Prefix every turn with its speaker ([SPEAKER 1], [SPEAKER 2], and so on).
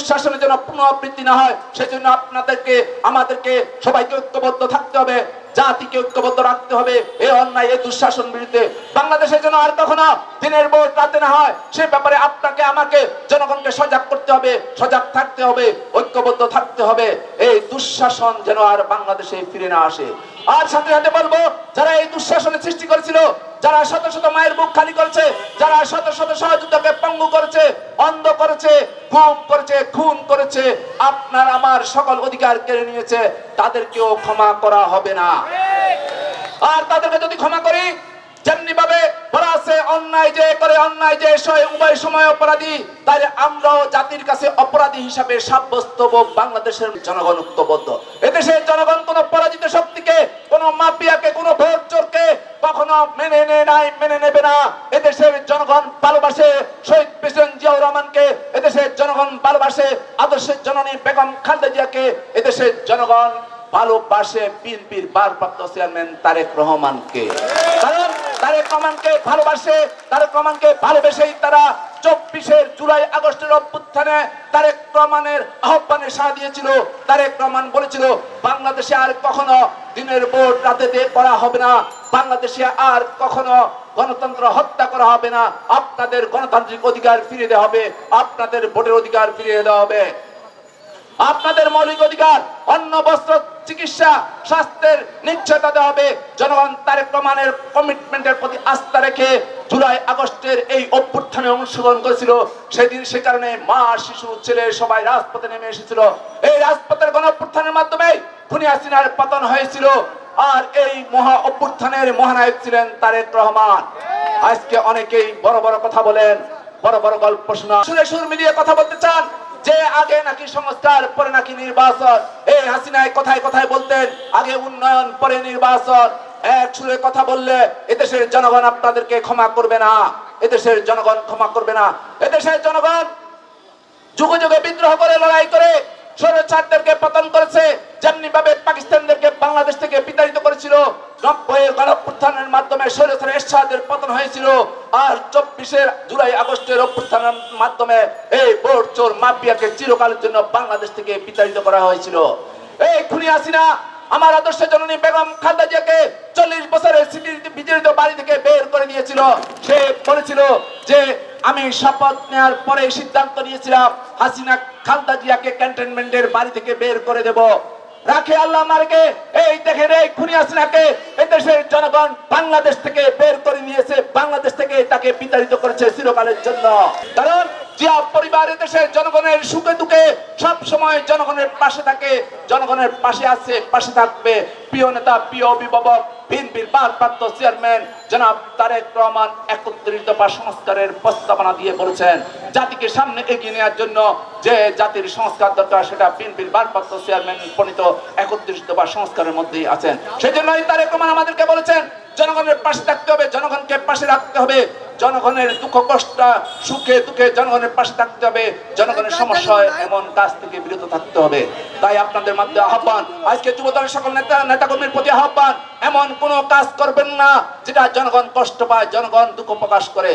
[SPEAKER 1] দুঃশাসনের জন্য পুনরাবৃত্তি না হয়, সেজন্য আপনাদেরকে, আমাদেরকে সবাইকে ঐক্যবদ্ধ থাকতে হবে, জাতিকে ঐক্যবদ্ধ রাখতে হবে। এই অন্যায় এই দুঃশাসন বিরুদ্ধে। বাংলাদেশের জন্য আর কখনো দিনের ভোট রাতে না হয়, সে ব্যাপারে আপনাকে, আমাকে, জনগণকে সজাগ করতে হবে, সজাগ থাকতে হবে, ঐক্যবদ্ধ থাকতে হবে। এই দুঃশাসন যেন আর বাংলাদেশে ফিরে না আসে। আর সাথে সাথে বলব, যারা এই দুঃশাসনের সৃষ্টি করেছিল, যারা শত শত মায়ের বুক খালি করেছে, যারা শত শত সহযোদ্ধাকে পঙ্গু করেছে অন্ধ করেছে, খুন করেছে, আপনার আমার সকল অধিকার কেড়ে নিয়েছে, তাদেরকেও ক্ষমা করা হবে না। আর তাদেরকে যদি ক্ষমা করি অপরাধী হিসাবে বাংলাদেশের জনগণ এদেশের জনগণ পরাজিত শক্তিকে কখনো মেনে নাই, মেনে নেবে না। এদেশের জনগণ ভালোবাসে শহীদ ভালোবাসে আদর্শের জননী বেগম খালেদাজিয়াকে এদেশের জনগণ ভালোবাসে বিএনপির ভারপ্রাপ্ত চেয়ারম্যান তারেক রহমানকে। কারণ তারেক রহমানকে ভালোবাসে, তারেক রহমানকে ভালোবেসেই তারা চব্বিশের জুলাই আগস্টের অভ্যুত্থানে তারেক রহমানের আহ্বানে সাড়া দিয়েছিল। তারেক রহমান বলেছিল, বাংলাদেশে আর কখনো দিনের ভোট রাতে দিয়ে করা হবে না। বাংলাদেশে আর কখনো গণতন্ত্র হত্যা করা হবে না। আপনাদের গণতান্ত্রিক অধিকার ফিরিয়ে দেওয়া হবে। আপনাদের ভোটের অধিকার ফিরিয়ে দেওয়া হবে। আপনাদের মৌলিক অধিকার, অন্ন, বস্ত্র, চিকিৎসা, স্বাস্থ্যের নিশ্চয়তা দেওয়া হবে। জনগণ তারেক রহমানের কমিটমেন্টের প্রতি আস্থা রেখে জুলাই আগস্টের এই অভ্যুত্থানে অংশগ্রহণ করেছিল। সেদিন সে কারণে মা, শিশু, ছেলে সবাই রাজপথে নেমে এসেছিল। এই রাজপথের গণ অভ্যুত্থানের মাধ্যমে খুনি হাসিনার পতন হয়েছিল। আর এই মহা অভ্যুত্থানের মহানায়ক ছিলেন তারেক রহমান। আজকে অনেকেই বড় বড় কথা বলেন, বড় বড় গল্প শোনা সুরে সুর মিলিয়ে কথা বলতে চান, যে আগে নাকি সংস্কার, পরে নাকি নির্বাচন। এই হাসিনায় কথায় কথায় বলতেন, আগে উন্নয়ন, পরে নির্বাচন। এক সুরে কথা বললে এদেশের জনগণ আপনাদেরকে ক্ষমা করবে না, এদেশের জনগণ ক্ষমা করবে না। এদেশের জনগণ যুগে যুগে বিদ্রোহ করে, লড়াই করে, স্বৈরাচারদেরকে পতন করেছে যেমনি ভাবে পাকিস্তানদেরকে বাংলাদেশ থেকে বিতাড়িত নব্বইয়ের গণঅভ্যুত্থানের মাধ্যমে এরশাদের পতন হয়েছিল, আর চব্বিশের জুলাই আগস্টের অভ্যুত্থানের মাধ্যমে এই চোর মাফিয়াকে চিরকালের জন্য বাংলাদেশ থেকে বিতাড়িত করা হয়েছিল। এই খুনি আমার আদর্শ জননী বেগম জিয়াকে চল্লিশ বছরের বিজড়িত বাড়ি থেকে বের করে দিয়েছিল সে বলেছিল যে, আমি শপথ নেওয়ার পরে সিদ্ধান্ত নিয়েছিলাম, হাসিনা খালদা জিয়াকে ক্যান্টনমেন্টের বাড়ি থেকে বের করে দেব। রাখে আল্লাহ মারকে এই দেখেন, এই খুনি এই দেশের জনগণ বাংলাদেশ থেকে বের করে নিয়েছে। বাংলাদেশ থেকে তাকে বিতাড়িত করেছে চিরকালের জন্য। কারণ জিয়া পরিবার এ দেশের জনগণের সুখে দুঃখে সব সময় জনগণের পাশে থাকে, জনগণের পাশে আছে, পাশে থাকবে প্রিয় নেতা, প্রিয় অভিভাবক, বিএনপির ভারপ্রাপ্ত চেয়ারম্যান জনাব তারেক রহমান একত্রিত বা সংস্কারের প্রস্তাবনা দিয়ে বলেছেন, জাতিকে সামনে এগিয়ে নেওয়ার জন্য যে জাতির সংস্কার দরকার সেটা বিএনপির ভারপ্রাপ্ত চেয়ারম্যান প্রণীত একত্রিত বা সংস্কারের মধ্যেই আছেন। সেই জন্যই তারেক রহমান আমাদেরকে বলেছেন, জনগণের পাশে থাকতে হবে, জনগণকে পাশে রাখতে হবে। জনগণের দুঃখ কষ্ট সুখে দুঃখে জনগণের পাশে থাকতে হবে। জনগণের সমস্যা এমন কাজ থেকে বিরত থাকতে হবে। তাই আপনাদের মাধ্যমে আহ্বান আজকে যুবদলের সকল নেতা নেতাকর্মীর প্রতি আহ্বান এমন কোনো কাজ করবেন না যেটা জনগণ কষ্ট পায় জনগণ দুঃখ প্রকাশ করে।